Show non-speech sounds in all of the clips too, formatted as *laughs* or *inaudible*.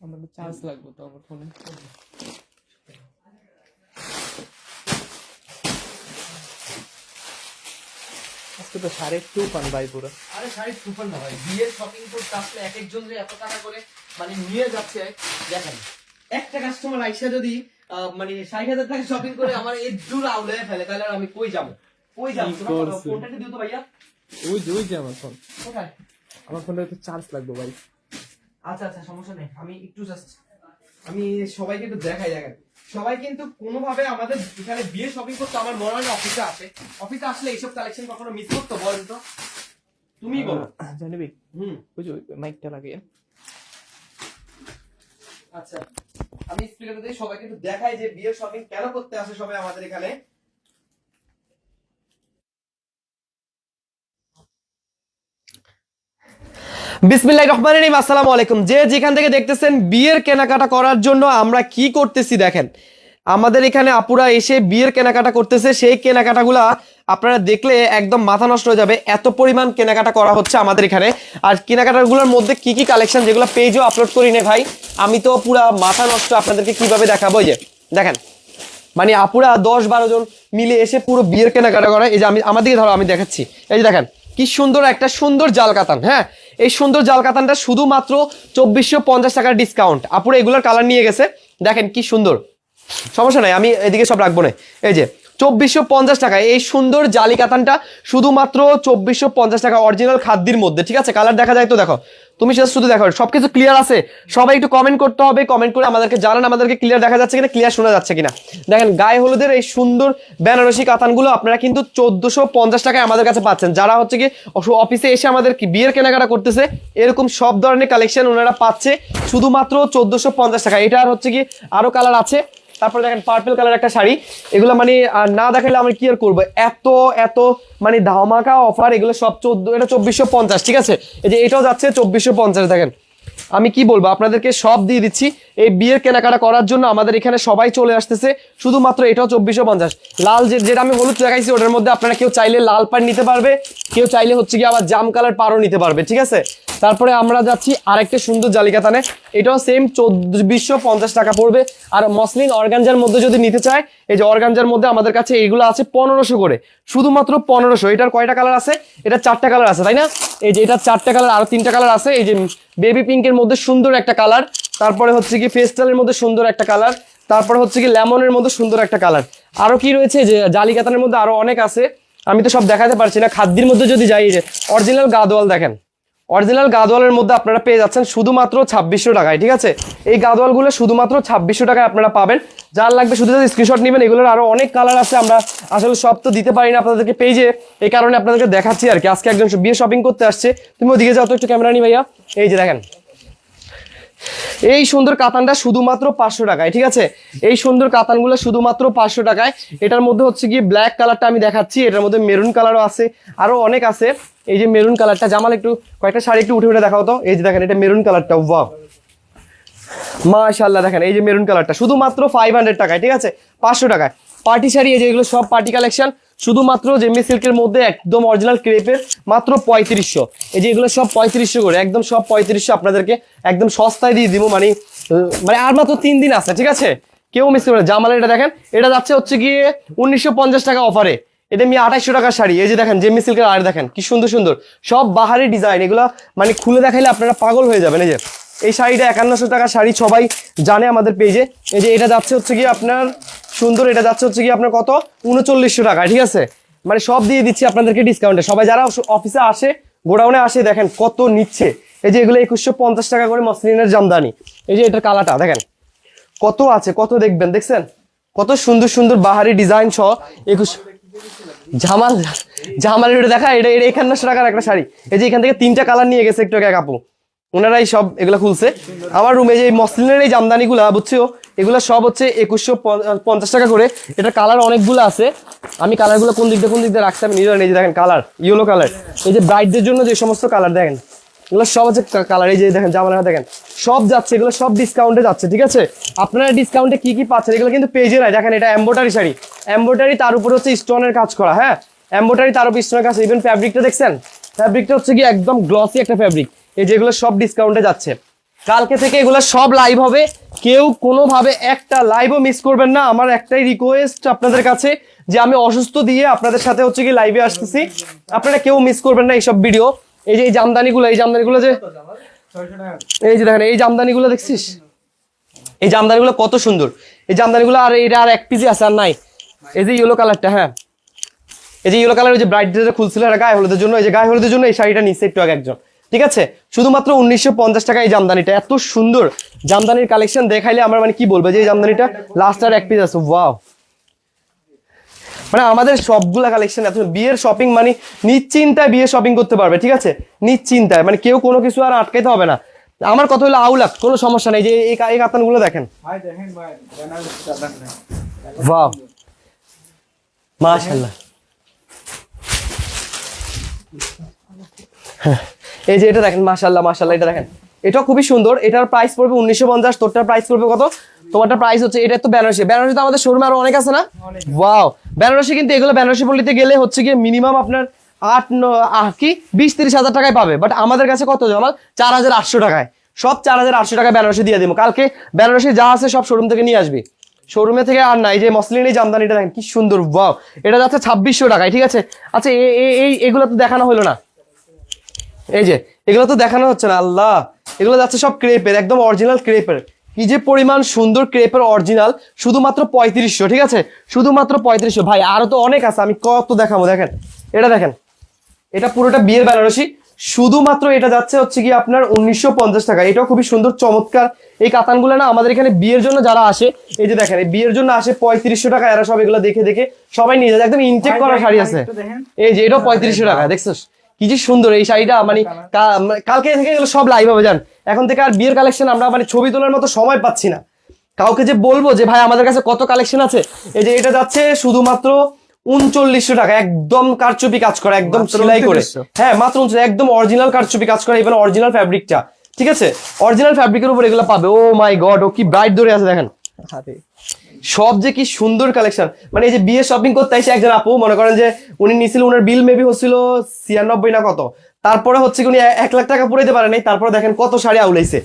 আমাদের চার্জ লাগবে তো আমার ফোনে। আজকে তো সাড়ে টু পান ভাই পুরো। আরে সুপার না ভাই। বিয়ের শপিং করতে আসলে এক একজন যে এত টাকা করে মানে নিয়ে যাচ্ছে দেখেন। একটা কাস্টমার আইসা যদি আহ, মানে ষাট হাজার টাকা শপিং করে আমার এই দূর আউলে ফেলে তাহলে আর আমি কই যাব? কই যাব? কি ফোনটা দিও তো ভাইয়া। ওই যে ওই যে আমার ফোন কোথায়? আমার ফোনে তো চার্জ লাগবে ভাই। আচ্ছা আচ্ছা সমস্যা নেই। আমি একটু জাস্ট আমি সবাইকে একটু দেখাই দেখেন সবাই কিন্তু কোনোভাবে আমাদের এখানে বিয়ে শপিং করতে আমার মনে হয় অফিসে আসে। অফিসে আসলে এইসব কালেকশন কখনো মিস করতো বলেন তো? তুমি বলো। জানিবি হুম। যে মাইকটা লাগিয়ে। আচ্ছা আমি স্পিকারটা দিয়ে সবাইকে একটু দেখাই যে বিয়ের শপিং কেন করতে আসে সবাই আমাদের এখানে। বিসমিল্লাহ রহমান রহিম, আসসালামু আলাইকুম। যে যেখান থেকে দেখতেছেন বিয়ের কেনাকাটা করার জন্য আমরা কি করতেছি দেখেন। আমাদের এখানে আপুরা এসে বিয়ের কেনাকাটা করতেছে, সেই কেনাকাটাগুলা আপনারা দেখলে একদম মাথা নষ্ট হয়ে যাবে। এত পরিমাণ কেনাকাটা করা হচ্ছে আমাদের এখানে। আর কেনাকাটাগুলোর মধ্যে কি কি কালেকশন যেগুলো পেজও আপলোড করি নে ভাই, আমি তো পুরা মাথা নষ্ট আপনাদেরকে কীভাবে দেখাবো যে, দেখেন। মানে আপুরা দশ বারো জন মিলে এসে পুরো বিয়ের কেনাকাটা করে। এই যে আমি আমাদেরকে ধরো, আমি দেখাচ্ছি। এই যে দেখেন, কি সুন্দর একটা সুন্দর জাল কাতান হ্যাঁ? এই সুন্দর জাল কাতানটা শুধুমাত্র চব্বিশশো পঞ্চাশ টাকার ডিসকাউন্ট আপুরা এগুলোর কালার নিয়ে গেছে। দেখেন কি সুন্দর। সমস্যা নাই, আমি এদিকে সব রাখব না। এই যে, চব্বিশশো পঞ্চাশ টাকা। এই সুন্দর জালি কাতানটা শুধুমাত্র চব্বিশশো পঞ্চাশ টাকা অরিজিনাল খাদ্যির মধ্যে, ঠিক আছে? কালার দেখা যায় তো দেখো। তুমি সেটা শুধু দেখো, সবকিছু ক্লিয়ার আছে। সবাই একটু কমেন্ট করতে হবে কমেন্ট করে আমাদেরকে জানান, আমাদেরকে ক্লিয়ার দেখা যাচ্ছে কিনা ক্লিয়ার শোনা যাচ্ছে কিনা। দেখেন, গায়ে হলুদের এই সুন্দর বেনারসি কাতানগুলো আপনারা কিন্তু চোদ্দশো পঞ্চাশ টাকায় আমাদের কাছে পাচ্ছেন। যারা হচ্ছে কি অফিসে এসে আমাদের কি বিয়ের কেনাকাটা করতেছে, এরকম সব ধরনের কালেকশন ওনারা পাচ্ছে শুধুমাত্র চোদ্দশো পঞ্চাশ টাকা এটা আর হচ্ছে কি, আরও কালার আছে। তারপরে দেখেন পার্পল কালার একটা শাড়ি। এগুলো মানে না দেখালে আমরা কি আর করব? এত এত মানে ধামাকা অফার এগুলো সব চোদ্দ, এটা চব্বিশশো পঞ্চাশ, ঠিক আছে? এই যে এটাও যাচ্ছে চব্বিশশো পঞ্চাশ, দেখেন। আমি কি বলব, আপনাদেরকে সব দিয়ে দিচ্ছি। এই বিয়ের কেনাকাটা করার জন্য আমাদের এখানে সবাই চলে আসতেছে, শুধুমাত্র এটাও চব্বিশশো পঞ্চাশ। লাল যেটা আমি হলুদ দেখাইছি, ওটার মধ্যে আপনারা কেউ চাইলে লাল পাড় নিতে পারবে, কেউ চাইলে হচ্ছে কি আবার জাম কালার পাড়ও নিতে পারবে, ঠিক আছে? তারপরে আমরা যাচ্ছি আরেকটা সুন্দর জালিকাতানে। এটাও সেম চব্বিশশো পঞ্চাশ টাকা পড়বে। আর মসলিন অর্গানজার মধ্যে যদি নিতে চায়, এই যে অর্গানজার মধ্যে আমাদের কাছে এইগুলো আছে পনেরোশো করে। শুধুমাত্র পনেরোশো। এটার কয়টা কালার আছে? এটা চারটা কালার আছে, তাই না? এই যে এটা চারটা কালার আর তিনটা কালার আছে। এই যে বেবি পিঙ্কের মধ্যে সুন্দর একটা কালার তারপরে হচ্ছে কি ফেস্টালের মধ্যে সুন্দর একটা কালার তারপরে হচ্ছে কি লেমনের মধ্যে সুন্দর একটা কালার আরও কি রয়েছে? যে জালি কাতানের মধ্যে আরও অনেক আছে। আমি তো সব দেখাতে পারছি না। খাদ্যের মধ্যে যদি যাই যে অরিজিনাল গাদোয়াল দেখেন। অরিজিনাল গাদোয়ালের মধ্যে আপনারা পেয়ে যাচ্ছেন শুধুমাত্র ছাব্বিশশো টাকায়, ঠিক আছে? এই গাদোয়ালগুলো শুধুমাত্র ছাব্বিশশো টাকায় আপনারা পাবেন। যার লাগবে শুধু যদি স্ক্রিনশট নেবেন, এগুলোর আরও অনেক কালার আছে, আমরা আসলে সব তো দিতে পারি না আপনাদেরকে পেজে এই কারণে আপনাদেরকে দেখাচ্ছি আর কি। আজকে একজন বিয়ে শপিং করতে আসছে। তুমি ওদিকে যাও তো একটু ক্যামেরা নি ভাইয়া। এই যে দেখেন এই সুন্দর কাতানটা শুধুমাত্র পাঁচশো টাকায়, ঠিক আছে? এই সুন্দর কাতানগুলো শুধুমাত্র পাঁচশো টাকায়। এটার মধ্যে হচ্ছে কি ব্ল্যাক কালারটা আমি দেখাচ্ছি, এটার মধ্যে মেরুন কালারও আছে, আরও অনেক আছে। এই যে মেরুন কালারটা জামাল একটু, কয়েকটা শাড়ি একটু উঠে উঠে দেখাও তো। এই যে দেখেন, এটা মেরুন কালারটা ওয়াও মাশাল্লাহ দেখেন, এই যে মেরুন কালারটা শুধুমাত্র ফাইভ হান্ড্রেড টাকায়, ঠিক আছে? পাঁচশো টাকায়। পার্টি শাড়ি, এই যে এগুলো সব পার্টি কালেকশন শুধুমাত্র জেমি সিল্কের মধ্যে একদম অরিজিনাল ক্রেপের মাত্র পঁয়ত্রিশশো। এই যে এগুলো সব পঁয়ত্রিশশো করে, একদম সব পঁয়ত্রিশশো আপনাদেরকে একদম সস্তায় দিয়ে দিব মানে মানে আর মাত্র তিন দিন আছে, ঠিক আছে? কেউ মিস করবে। জামালের এটা দেখেন, এটা যাচ্ছে হচ্ছে গিয়ে উনিশশো পঞ্চাশ টাকা অফারে এটা আমি আঠাইশশো টাকার শাড়ি। এই যে দেখেন জেমি সিল্কের আর দেখেন, কি সুন্দর সুন্দর। সব বাহারি ডিজাইন এগুলো মানে খুলে দেখাইলে আপনারা পাগল হয়ে যাবেন, এই যে। এই শাড়িটা একান্নশো টাকার শাড়ি, সবাই জানে আমাদের পেজে এই যে এটা যাচ্ছে হচ্ছে কি আপনার সুন্দর, এটা যাচ্ছে হচ্ছে কি আপনার কত? উনচল্লিশশো টাকা, ঠিক আছে? মানে সব দিয়ে দিচ্ছি আপনাদেরকে ডিসকাউন্টে সবাই যারা অফিসে আসে, গোডাউনে আসে, দেখেন কত নিচ্ছে। এই যে এগুলো একুশশো পঞ্চাশ টাকা করে মসলিনের জামদানি। এই যে এটার কালাটা দেখেন। কত আছে, কত দেখবেন, দেখছেন? কত সুন্দর সুন্দর বাহারি ডিজাইন সহ একুশ জামাল জামালের এটা দেখা, এটা এটা একান্নশো টাকার একটা শাড়ি। এই যে এখান থেকে তিনটা কালার নিয়ে গেছে একটু এক আপু। ওনারাই সব এগুলো খুলছে। আমার রুমে যে মসলিনের এই জামদানিগুলা, বুঝছ? এগুলো সব হচ্ছে একুশশো পঞ্চাশ টাকা করে। এটা কালার অনেকগুলো আছে। আমি কালারগুলো কোন দিক দিয়ে, কোন দিক দিয়ে রাখছি আমি নিজের যে দেখেন কালার ইয়েলো কালার এই যে ব্রাইডদের জন্য যে সমস্ত কালার দেখেন। এগুলো সব হচ্ছে কালার এই যে দেখেন জামানা দেখেন। সব যাচ্ছে, এগুলো সব ডিসকাউন্টে যাচ্ছে, ঠিক আছে? আপনারা ডিসকাউন্টে কি কি পাচ্ছেন, এগুলো কিন্তু পেজে নাই। দেখেন, এটা এম্বোটারি শাড়ি। এম্বোটারি তার উপর হচ্ছে স্টোনের কাজ করা হ্যাঁ? এম্বোটারি তার উপর স্টোনের কাজ ইভেন ফ্যাব্রিকটা দেখছেন? ফ্যাব্রিকটা হচ্ছে কি একদম গ্লসি একটা ফ্যাব্রিক এই যেগুলো সব ডিসকাউন্টে যাচ্ছে। কালকে থেকে এগুলো সব লাইভ হবে। কেউ কোনোভাবে একটা লাইভও মিস করবেন না। আমার একটাই রিকোয়েস্ট আপনাদের কাছে যে আমি অসুস্থ দিয়ে আপনাদের সাথে হচ্ছে কি লাইভে আসতেছি। আপনারা কেউ মিস করবেন না এইসব ভিডিও এই যে এই জামদানিগুলো এই জামদানিগুলো যে এই যে দেখেন, এই জামদানিগুলো দেখছিস? এই জামদানিগুলো কত সুন্দর। এই জামদানিগুলো আর এটা আর এক পিসি আছে আর নাই। এই যে ইয়েলো কালারটা হ্যাঁ। এই যে ইয়েলো কালার ওই যে ব্রাইট ড্রেসে খুলছিল এটা গায়ে হলুদের জন্য, এই যে গায়ে হলুদের জন্য এই শাড়িটা নিচ্ছে একটু আগে একজন। ঠিক আছে? শুধুমাত্র উনিশশো পঞ্চাশ টাকা এই জামদানিটা। এত সুন্দর জামদানির কালেকশন দেখাইলে আমার মানে কি বলব যে এই জামদানিটা লাস্ট আর এক পিস আছে। ওয়াও মানে আমাদের সবগুলা কালেকশন এত বিয়ের শপিং মানে নিশ্চিন্তায় বিয়ে শপিং করতে পারবে ঠিক আছে? নিশ্চিন্তায়। মানে কেউ কোনো কিছু আর আটকাইতে হবে না। আমার কথা হলো আউলাক কোনো সমস্যা নেই। যে এই কা- এই কাতানগুলো দেখেন। ওয়াও মাশাআল্লাহ। হ্যাঁ, এই যে এটা দেখেন, মাশাআল্লাহ মাশাআল্লাহ, এটা দেখেন। এটা খুবই সুন্দর। এটার প্রাইস পড়বে উনিশশো পঞ্চাশ, তোরটার প্রাইস পড়বে কত? তোমারটা প্রাইস হচ্ছে, এটা তো বেনারসি। বেনারসি তো আমাদের শোরুমে আরও অনেক আছে না? ওয়াও বেনারসি কিন্তু এগুলো বেনারসি পল্লিতে গেলে হচ্ছে গিয়ে মিনিমাম আপনার আট কি? বিশ, তিরিশ হাজার টাকায় পাবে। বাট আমাদের কাছে কত জামাল? চার হাজার আটশো টাকায়। সব চার হাজার আটশো টাকায় বেনারসি দিয়ে দিব। কালকে বেনারসি যা আছে সব শোরুম থেকে নিয়ে আসবি। শোরুমে থেকে আর নাই। যে মসলিন এই জামদানিটা দেখেন, কি সুন্দর ওয়াও এটা যাচ্ছে ছাব্বিশশো টাকায়, ঠিক আছে? আচ্ছা এই, এগুলো তো দেখানো হলো না। এই যে এগুলো তো দেখানো হচ্ছে না আল্লাহ। এগুলো যাচ্ছে সব ক্রেপের একদম অরিজিনাল ক্রেপের। কি যে পরিমাণ সুন্দর ক্রেপের অরিজিনাল শুধুমাত্র পঁয়ত্রিশশো ঠিক আছে? শুধুমাত্র পঁয়ত্রিশশো। ভাই আরও তো অনেক আছে আমি কত দেখাবো দেখেন। এটা দেখেন এটা পুরোটা বিয়ের বেনারসি। শুধুমাত্র এটা যাচ্ছে হচ্ছে কি আপনার উনিশশো পঞ্চাশ টাকা। এটাও খুবই সুন্দর চমৎকার। এই কাতানগুলো না আমাদের এখানে বিয়ের জন্য যারা আসে এই যে দেখেন এই বিয়ের জন্য আসে পঁয়ত্রিশশো টাকা এরা সব এগুলো দেখে দেখে সবাই নিয়ে যায়। একদম ইনটেক করা শাড়ি আছে। এই যে এটাও পঁয়ত্রিশশো টাকা দেখছিস? কি যে সুন্দর এই শাড়িটা মানে মানে কালকে থেকে এগুলো সব লাইভ হবে জান। এখন থেকে আর বিয়ের কালেকশন আমরা মানে ছবি তোলার মতো সময় পাচ্ছি না। কাউকে যে বলব যে ভাই আমাদের কাছে কত কালেকশন আছে? এই যে এটা যাচ্ছে শুধুমাত্র উনচল্লিশশো টাকা একদম কারচুপি কাজ করা একদম সেলাই করে। হ্যাঁ মাত্র একদম অরিজিনাল কারচুপি কাজ করা এবার অরিজিনাল ফ্যাব্রিকটা ঠিক আছে? অরিজিনাল ফ্যাব্রিকের উপর এগুলো পাবে। ও মাই গড ও কি ব্রাইট ধরে আছে দেখেন। সব যে কি সুন্দর কালেকশন মানে এই যে বিয়ে শপিং করতে এসে একজন আপু মনে করেন যে উনি নিছিল ওনার বিল মেবি হচ্ছিল ছিয়ানব্বই না কত। তারপরে হচ্ছে উনি এক লাখ টাকা পুরাইতে পারে নাই তারপরে দেখেন কত শাড়ি আউলাইছে।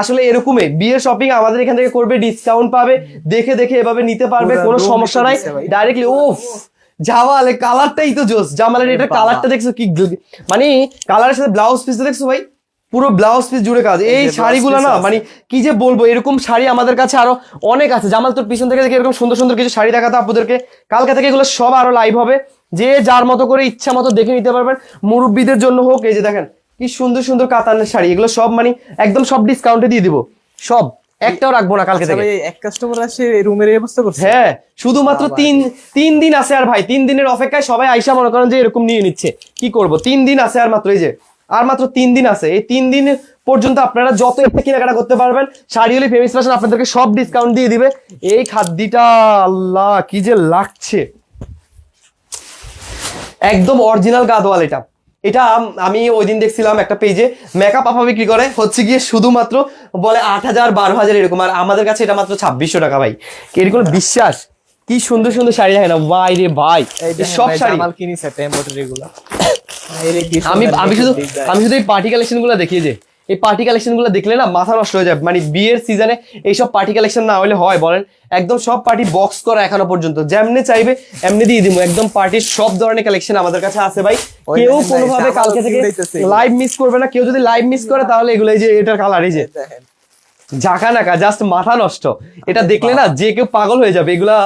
আসলে এরকমই বিয়ের শপিং আমাদের এখান থেকে করবে ডিসকাউন্ট পাবে দেখে দেখে এভাবে নিতে পারবে কোনো সমস্যা নাই। ডাইরেক্টলি ওফ জামাল কালারটাই তো জোস। জামালের এটা কালারটা দেখছ কি মানে কালারের সাথে ব্লাউজ পিসটা দেখছ ভাই? পুরো ব্লাউজ পিস জুড়ে কাজ। এই শাড়িগুলো না মানে কি যে বলব এরকম শাড়ি আমাদের কাছে আরও অনেক আছে। জামাল তোর পিছন থেকে দেখে এরকম সুন্দর সুন্দর কিছু শাড়ি দেখাতো আপুদেরকে। কালকে থেকে এগুলো সব আরও লাইভ হবে। যে যার মতো করে ইচ্ছা মতো দেখে নিতে পারবেন। মুরব্বীদের জন্য হোক এই যে দেখেন কি সুন্দর সুন্দর কাতানের শাড়ি। এগুলো সব মানে একদম সব ডিসকাউন্টে দিয়ে দিব। সব। একটাও রাখব না কালকে আচ্ছা থেকে। এক কাস্টমার আসে রুমের এই অবস্থা করছে? হ্যাঁ শুধুমাত্র তিন তিন দিন আছে আর ভাই তিন দিনের অপেক্ষায় সবাই আইসা মনে করেন যে এরকম নিয়ে নিচ্ছে। কি করব? তিন দিন আছে আর মাত্র এই যে। আর মাত্র তিন দিন আছে। এই তিন দিন পর্যন্ত আপনারা যত একটা কেনাকাটা করতে পারবেন শাড়ি হলে ফেমিস ফ্যাশন আপনাদেরকে সব ডিসকাউন্ট দিয়ে দিবে। এই খাদ্যটা আল্লাহ কি যে লাগছে। একদম অরিজিনাল গাদোয়াল এটা। এটা আমি ওই দিন দেখছিলাম একটা পেজে মেকআপ আপা বিক্রি করে হচ্ছে গিয়ে শুধুমাত্র বলে আট হাজার বারো হাজার এরকম আর আমাদের কাছে এটা মাত্র ছাব্বিশশো টাকা ভাই। এর কোনো বিশ্বাস? কি সুন্দর সুন্দর শাড়ি দেখে না? ভাই রে ভাই। সব শাড়ি। জামাল কিনিছে গুলো এই রে কি আমি আমি শুধু। আমি শুধু এই পার্টি কালেকশনগুলো দেখি যে এই পার্টি কালেকশনগুলো দেখলে না মাথা নষ্ট হয়ে যায়। মানে বিয়ের সিজনে এইসব পার্টি কালেকশন না হলে হয় বলেন। একদম সব পার্টি বক্স করা এখনও পর্যন্ত। যেমনি চাইবে এমনি দিয়ে দিব একদম পার্টির সব ধরনের কালেকশন আমাদের কাছে আছে ভাই। কেউ কোনোভাবে কালকে থেকে লাইভ মিস করবে না। কেউ যদি লাইভ মিস করে তাহলে এগুলো এই যে এটার কালার এই যে ঝাঁকা নাকা জাস্ট মাথা নষ্ট। এটা দেখলে না যে কেউ পাগল হয়ে যাবে। এগুলা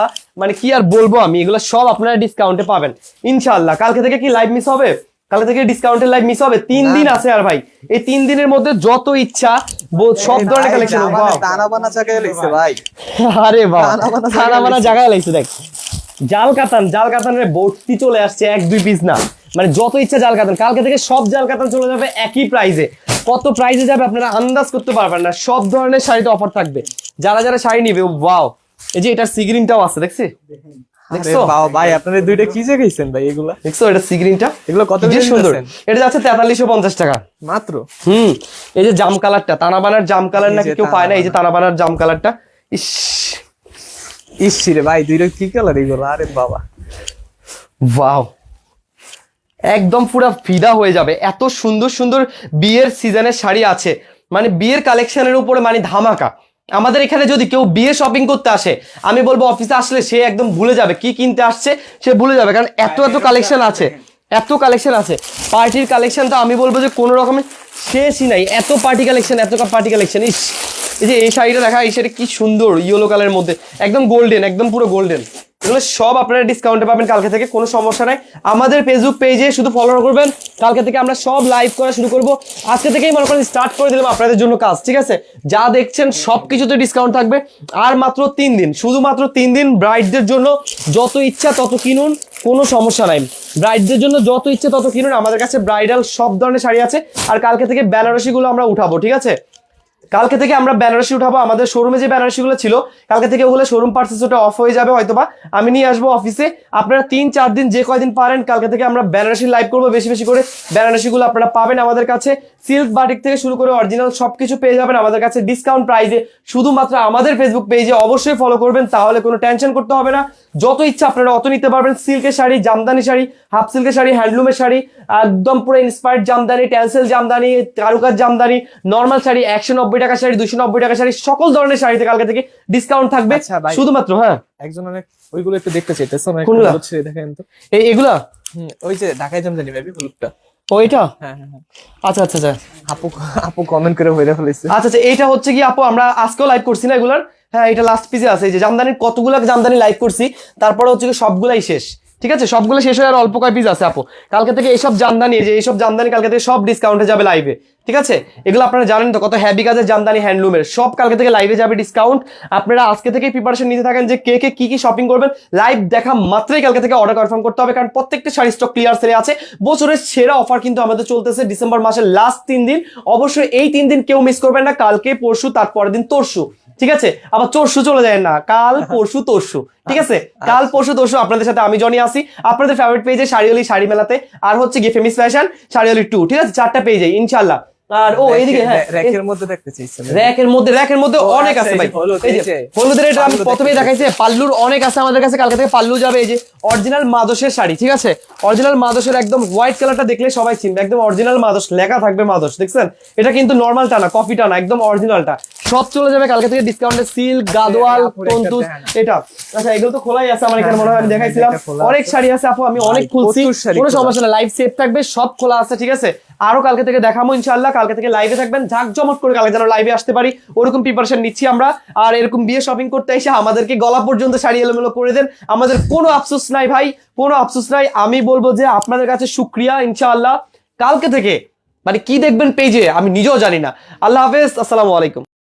মানে কি আর বলব আমি? এগুলো সব আপনারা ডিসকাউন্টে পাবেন। ইনশাআল্লাহ। কালকে থেকে কি লাইভ মিস হবে? কালকে থেকে ডিসকাউন্টের লাইভ মিস হবে। তিন দিন আছে আর ভাই। এই তিন দিনের মধ্যে যত ইচ্ছা সব ধরনের কালেকশন বানা জায়গায় লইছে ভাই। *laughs* আরে বাবা দানা বানা জায়গায় লাইছে দেখ। জাল কাতান জাল কাতানের ভর্তি চলে আসছে এক দুই পিস না। মানে যত ইচ্ছা জাল কাতান কালকে থেকে সব জাল কাতান চলে যাবে একই প্রাইজে কত প্রাইজে যাবে আপনারা আন্দাজ করতে পারবেন না। সব ধরনের শাড়িতে অফার থাকবে। যারা যারা শাড়ি নিবে ওয়াও এই যে এটার সিগ্রিনটাও আছে দেখছি দেখছ? বাবা ভাই আপনারা দুইটা কি যে খাইছেন ভাই এগুলা? দেখছ এটা এগুলো কত সুন্দর। এটা যাচ্ছে তেতাল্লিশশো পঞ্চাশ টাকা। মাত্র? হুম এই যে জাম কালারটা তানাবানার জাম কালার নাকি কেউ পায় না এই যে তানাবানার। জাম কালারটা। ইস। ইস রে ভাই দুইটা কি কালার এগুলো? আরে বাবা। ওয়াও। একদম পুরো ফিদা হয়ে যাবে। এত সুন্দর সুন্দর বিয়ের সিজনের শাড়ি আছে। মানে বিয়ের কালেকশনের উপরে মানে ধামাকা। আমাদের এখানে যদি কেউ বিয়ে শপিং করতে আসে, আমি বলব অফিসে আসলে সে একদম ভুলে যাবে, কি কিনতে আসছে সে ভুলে যাবে। কারণ এত এত কালেকশন আছে, এত কালেকশন আছে। পার্টির কালেকশন তো আমি বলব যে কোনো রকমের শেষই নাই। এত পার্টি কালেকশন এত পার্টি কালেকশন ইস। এই যে এই শাড়িটা দেখা, এই শাড়ি কি সুন্দর ইয়েলো কালারের মধ্যে। একদম গোল্ডেন একদম পুরো গোল্ডেন এগুলো সব আপনারা ডিসকাউন্টে পাবেন কালকে থেকে, কোনো সমস্যা নাই। আমাদের ফেসবুক পেজে শুধু ফলো করবেন। কালকে থেকে আমরা সব লাইভ করা শুরু করব। আজকে থেকেই মনে করেন স্টার্ট করে দিলাম আপনাদের জন্য কাজ, ঠিক আছে? যা দেখছেন সব কিছুতে ডিসকাউন্ট থাকবে। আর মাত্র তিন দিন, শুধুমাত্র তিন দিন ব্রাইডদের জন্য যত ইচ্ছা তত কিনুন, কোনো সমস্যা নাই। ব্রাইডদের জন্য যত ইচ্ছে তত কিনুন। আমাদের কাছে ব্রাইডাল সব ধরনের শাড়ি আছে। আর কালকে থেকে বেনারসিগুলো আমরা উঠাবো, ঠিক আছে? কালকে থেকে আমরা বেনারসি উঠাবো, আমাদের শোরুমে যে বেনারসিগুলো ছিল, কালকে থেকে ওগুলো শোরুম পার্সেস ওটা অফ হয়ে যাবে, হয়তোবা আমি নিয়ে আসব অফিসে আপনারা তিন, চার দিন যে কয়দিন পারেন, কালকে থেকে আমরা বেনারসি লাইভ করব, বেশি বেশি করে বেনারসিগুলো আপনারা পাবেন আমাদের কাছে। সিল্ক বাটিক থেকে শুরু করে অরিজিনাল সবকিছু পেয়ে যাবেন আমাদের কাছে ডিসকাউন্ট প্রাইসে শুধুমাত্র আমাদের ফেসবুক পেজে অবশ্যই ফলো করবেন, তাহলে কোনো টেনশন করতে হবে না। যত ইচ্ছা আপনারা অত নিতে পারবেন সিল্কের শাড়ি, জামদানি শাড়ি হাফ সিল্কের শাড়ি হ্যান্ডলুমের শাড়ি, একদম পুরো ইন্সপায়ার্ড জামদানি ট্যান্সেল জামদানি কারুকার জামদানি নর্মাল শাড়ি, একশো নব্বই টাকা শাড়ি দুশো নব্বই টাকা শাড়ি সকল ধরনের শাড়িতে কালকে থেকে ডিসকাউন্ট থাকবে। আচ্ছা। শুধুমাত্র হ্যাঁ। একজন অনেক ওইগুলো একটু দেখতে চাইতেছে অনেক হচ্ছে দেখেন তো। এই এগুলা? ওই যে ঢাকায় জামদানি ভাবি হলুদটা। হ্যাঁ হ্যাঁ হ্যাঁ। আচ্ছা আচ্ছা আচ্ছা। আপু আপু কমেন্ট করে হয়ে ফেলেছে আচ্ছা আচ্ছা এইটা হচ্ছে কি আপু আমরা আজকেও লাইভ করছি না এগুলার? হ্যাঁ এটা লাস্ট পিসে আছে এই যে জামদানির কতগুলো জামদানি লাইভ করছি তারপরে হচ্ছে সবগুলাই শেষ। ঠিক আছে? সবগুলো শেষ হয়ে আর অল্প কয় পিস আছে আপু। কালকে থেকে এইসব জামদানি যে এইসব জামদানি কালকে থেকে সব ডিসকাউন্টে যাবে লাইভে ঠিক আছে? এগুলো আপনারা জানেন তো কত হ্যাভি কাজের জামদানি হ্যান্ডলুমের সব কালকে থেকে লাইভে যাবে ডিসকাউন্ট আপনারা আজকে থেকে প্রিপারেশন নিতে থাকেন যে কে কে কি কি শপিং করবেন। লাইভ দেখা মাত্রই কালকে থেকে অর্ডার কনফার্ম করতে হবে কারণ প্রত্যেকটা শাড়ি স্টক ক্লিয়ার সেলে আছে। বছরের সেরা অফার কিন্তু আমাদের চলতেছে ডিসেম্বর মাসের লাস্ট তিন দিন। অবশ্যই এই তিন দিন কেউ মিস করবেন না কালকে পরশু তারপরের দিন তরশু। ঠিক আছে? আবার চরশু চলে যায় না কাল পরশু তরশু। ঠিক আছে? কাল পরশু তরশু আপনাদের সাথে আমি জনি আসি আপনাদের ফেভারিট পেজে শাড়িওলি শাড়ি মেলাতে আর হচ্ছে গিয়ে ফেমিস ফ্যাশন শাড়িওলি টু ঠিক আছে? চারটা পেজে ইনশাল্লাহ আর ও এইদিকে হ্যাঁ র্যাকের মধ্যে দেখতে চাইছেন র্যাকের মধ্যে র্যাকের মধ্যে অনেক আচ্ছা, আছে ভাই। এই যে হলুদের এটা আমি প্রথমেই দেখাইছি পাল্লুর অনেক আছে আমাদের কাছে কালকে থেকে পাল্লু যাবে এই যে অরিজিনাল মাদসের শাড়ি ঠিক আছে? অরিজিনাল মাদসের একদম হোয়াইট কালারটা দেখলে সবাই চিনবে একদম অরিজিনাল মাদস লেখা থাকবে মাদস দেখছেন? এটা কিন্তু নর্মালটা না কফিটা না একদম অরিজিনালটা সব চলে যাবে কালকে থেকে ডিসকাউন্টে গাদোয়াল তন্তুস এটা। আচ্ছা এগুলো তো খোলাই আছে আমার এখানে মনে হয় আমি দেখাইছিলাম। অনেক শাড়ি আছে আপু আমি অনেক খুলছি। কোনো সমস্যা না লাইভ সেভ থাকবে সব খোলা আছে ঠিক আছে? আরও কালকে থেকে দেখাবো ইনশাল্লাহ কালকে থেকে লাইভে থাকবেন। ঝাঁক জমট করে কালকে যেন লাইভে আসতে পারি। ওরকম প্রিপারেশন নিচ্ছি আমরা। আর এরকম বিয়ে শপিং করতে এসে আমাদেরকে গলা পর্যন্ত শাড়ি এলোমেলো করে দেন। আমাদের কোনো আফসোস নাই ভাই, কোনো আফসোস নাই। আমি বলব যে আপনাদের কাছে শুক্রিয়া, ইনশাআল্লাহ। কালকে থেকে মানে কি দেখবেন পেজে আমি নিজেও জানি না। আল্লাহ হাফেজ, আসসালামু আলাইকুম।